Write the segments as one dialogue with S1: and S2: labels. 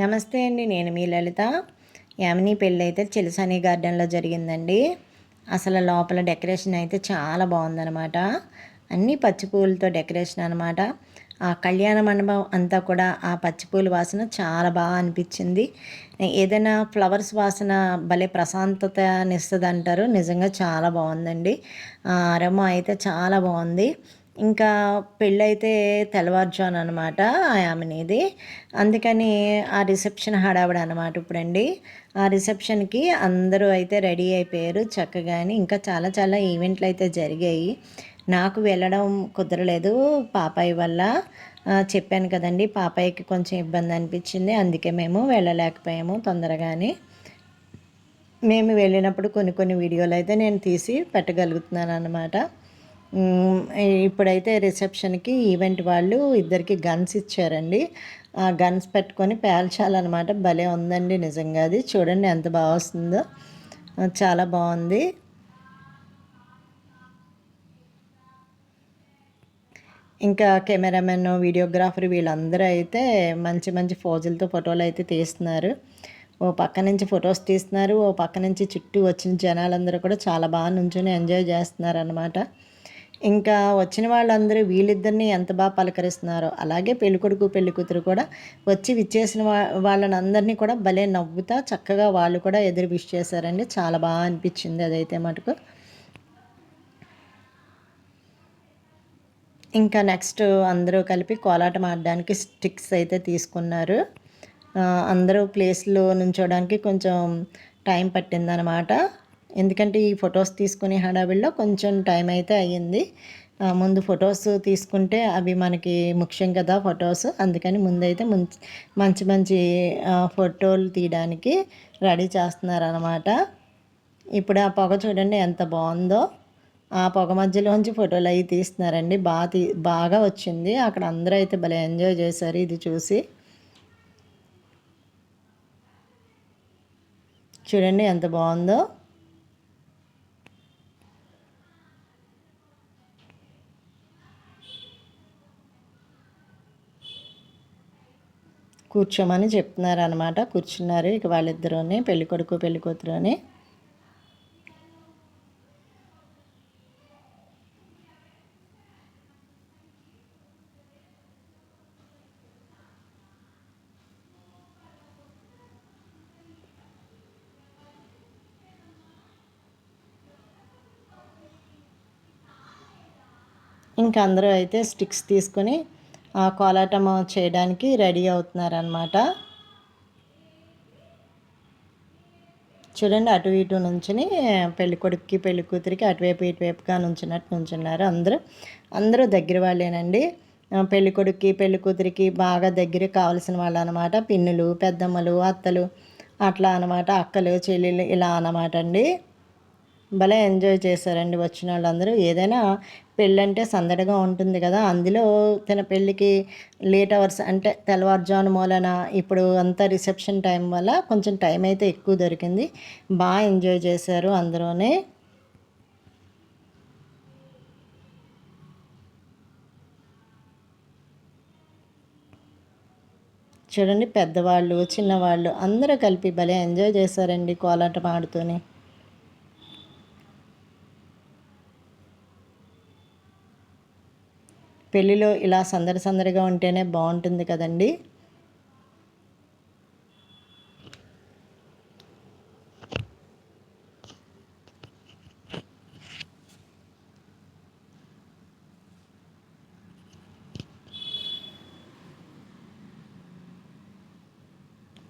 S1: నమస్తే అండి నేను మీ లలిత. యామిని పెళ్ళి అయితే చిలసాని గార్డెన్లో జరిగిందండి. అసలు లోపల డెకరేషన్ అయితే చాలా బాగుందనమాట అన్నీ పచ్చి పూలతో డెకరేషన్ అనమాట ఆ కళ్యాణ మండపం అంతా కూడా ఆ పచ్చిపూల వాసన చాలా బాగా అనిపించింది. ఏదైనా ఫ్లవర్స్ వాసన భలే ప్రశాంతతనిస్తుంది అంటారు నిజంగా చాలా బాగుందండి. అరమ అయితే చాలా బాగుంది. ఇంకా పెళ్ళైతే తెల్లవారుజాను అనమాట ఆమెనేది. అందుకని ఆ రిసెప్షన్ హడావిడ అనమాట ఇప్పుడండి. ఆ రిసెప్షన్కి అందరూ అయితే రెడీ అయిపోయారు చక్కగాని. ఇంకా చాలా చాలా ఈవెంట్లు అయితే జరిగాయి. నాకు వెళ్ళడం కుదరలేదు పాపాయి వల్ల. చెప్పాను కదండి పాపాయికి కొంచెం ఇబ్బంది అనిపించింది. అందుకే మేము వెళ్ళలేకపోయాము తొందరగానే. మేము వెళ్ళినప్పుడు కొన్ని కొన్ని వీడియోలు అయితే నేను తీసి పెట్టగలుగుతున్నాను అనమాట ఇప్పుడైతే రిసెప్షన్కి ఈవెంట్ వాళ్ళు ఇద్దరికి గన్స్ ఇచ్చారండి. ఆ గన్స్ పెట్టుకొని పేల్చాలన్నమాట. భలే ఉందండి నిజంగా అది. చూడండి ఎంత బాగా వస్తుందో. చాలా బాగుంది. ఇంకా కెమెరామెన్ వీడియోగ్రాఫర్ వీళ్ళందరూ అయితే మంచి మంచి ఫోజులతో ఫోటోలు అయితే తీస్తున్నారు. ఓ పక్క నుంచి ఫొటోస్ తీస్తున్నారు. ఓ పక్క నుంచి చుట్టూ వచ్చిన జనాలందరూ కూడా చాలా బాగా నుంచొని ఎంజాయ్ చేస్తున్నారు అనమాట ఇంకా వచ్చిన వాళ్ళందరూ వీళ్ళిద్దరిని ఎంత బాగా పలకరిస్తున్నారో అలాగే పెళ్ళికొడుకు పెళ్ళికూతురు కూడా వచ్చి విచ్చేసిన వాళ్ళని అందరినీ కూడా భలే నవ్వుతా చక్కగా వాళ్ళు కూడా ఎదురు విష్ చేశారండి. చాలా బాగా అనిపించింది అదైతే మటుకు. ఇంకా నెక్స్ట్ అందరూ కలిపి కోలాటం ఆడడానికి స్టిక్స్ అయితే తీసుకున్నారు. అందరూ ప్లేస్లో నుంచోడానికి కొంచెం టైం పట్టిందనమాట. ఎందుకంటే ఈ ఫొటోస్ తీసుకునే హడావిడిలో కొంచెం టైం అయితే అయ్యింది. ముందు ఫొటోస్ తీసుకుంటే అవి మనకి ముఖ్యం కదా ఫొటోస్. అందుకని ముందైతే మంచి మంచి ఫోటోలు తీయడానికి రెడీ చేస్తున్నారనమాట ఇప్పుడు ఆ పొగ చూడండి ఎంత బాగుందో. ఆ పొగ మధ్యలోంచి ఫోటోలు అవి తీస్తున్నారండి. బాగా తీ బాగా వచ్చింది. అక్కడ అందరూ అయితే భలే ఎంజాయ్ చేశారు ఇది చూసి. చూడండి ఎంత బాగుందో. కూర్చోమని చెప్తున్నారు అనమాట కూర్చున్నారు ఇక వాళ్ళిద్దరూనే పెళ్ళి కొడుకు పెళ్ళి కూతురుని ఇంకా అందరూ అయితే స్టిక్స్ తీసుకొని కోలాటం చేయడానికి రెడీ అవుతున్నారనమాట చూడండి అటు ఇటు నుంచుని పెళ్ళి కొడుకుకి పెళ్ళి కూతురికి అటువైపు ఇటువైపుగా నుంచినట్టు నుంచున్నారు అందరూ. అందరూ దగ్గర వాళ్ళేనండి. పెళ్ళి కొడుక్కి పెళ్ళి కూతురికి బాగా దగ్గర కావాల్సిన వాళ్ళు అనమాట పిన్నులు పెద్దమ్మలు అత్తలు అట్లా అనమాట అక్కలు చెల్లెలు ఇలా అనమాట అండి. భలే ఎంజాయ్ చేశారండి వచ్చిన వాళ్ళందరూ ఏదైనా పెళ్ళంటే సందడిగా ఉంటుంది కదా. అందులో తన పెళ్ళికి లేట్ అవర్స్ అంటే తెల్లవారుజాను మూలన ఇప్పుడు అంతా రిసెప్షన్ టైం వల్ల కొంచెం టైం అయితే ఎక్కువ దొరికింది. బాగా ఎంజాయ్ చేశారు అందరూనే చూడండి పెద్దవాళ్ళు చిన్నవాళ్ళు అందరూ కలిపి భలే ఎంజాయ్ చేశారండి కోలాటం ఆడుతూనే. పెళ్ళిలో ఇలా సందడి సందడిగా ఉంటేనే బాగుంటుంది కదండి?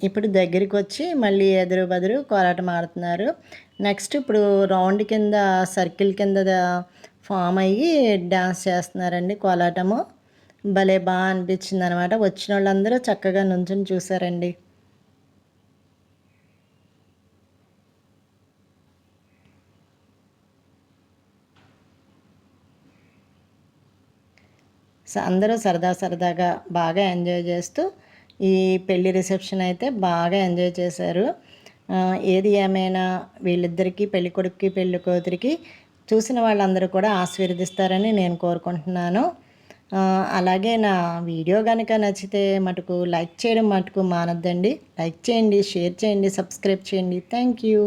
S1: ఇప్పుడు దగ్గరికి వచ్చి మళ్ళీ ఎదురు బదురు కోలాటం ఆడుతున్నారు. నెక్స్ట్ ఇప్పుడు రౌండ్ కింద సర్కిల్ కింద ఫామ్ అయ్యి డ్యాన్స్ చేస్తున్నారండి కోలాటము. భలే బాగా అనిపించింది అనమాట వచ్చిన వాళ్ళందరూ చక్కగా నుంచుని చూసారండి. అందరూ సరదా సరదాగా బాగా ఎంజాయ్ చేస్తూ ఈ పెళ్ళి రిసెప్షన్ అయితే బాగా ఎంజాయ్ చేశారు. ఏది ఏమైనా వీళ్ళిద్దరికీ పెళ్ళి కొడుకుకి పెళ్ళి కూతురికి చూసిన వాళ్ళందరూ కూడా ఆశీర్వదిస్తారని నేను కోరుకుంటున్నాను. అలాగే నా వీడియో కనుక నచ్చితే మటుకు లైక్ చేయడం మటుకు మానద్దండి. లైక్ చేయండి షేర్ చేయండి సబ్స్క్రైబ్ చేయండి. Thank you.